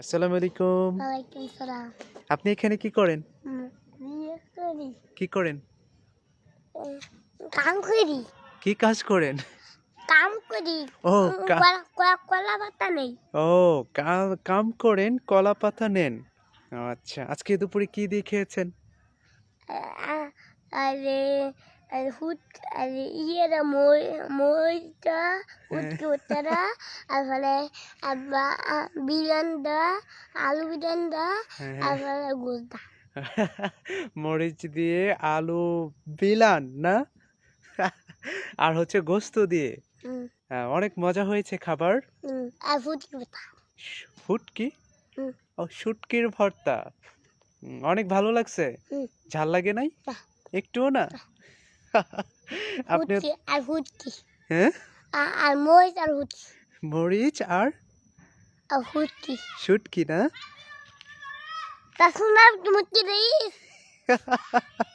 আসসালামু আলাইকুম। ওয়ালাইকুম সালাম। আপনি এখানে কি করেন? করি। কি করেন? কাম করি। কি কাজ করেন? কাম করি। ও কলা পাতা নেই। ও কাম করেন কলা পাতা নেন। আচ্ছা আজকে দুপুরে কি দিয়ে খেয়েছেন? আরে আরে হুট আরে ইয়েরা মই মইটা হুটকে বিরান্দা আলু বিরান্দা মরিচ দিয়ে আলু বিলান না? আর হচ্ছে গোস্ত দিয়ে। হ্যাঁ, অনেক মজা হয়েছে খাবার। আর ফুটকি ফুটকি ও শুটকির ভর্তা। অনেক ভালো লাগছে। ঝাল লাগে নাই? একটুও না। আপনি আর ফুটকি হ্যাঁ? আর মরিচ আর ফুটকি মরিচ আর আর ফুটকি শুটকি না? তা শোনার মুটকি দিস।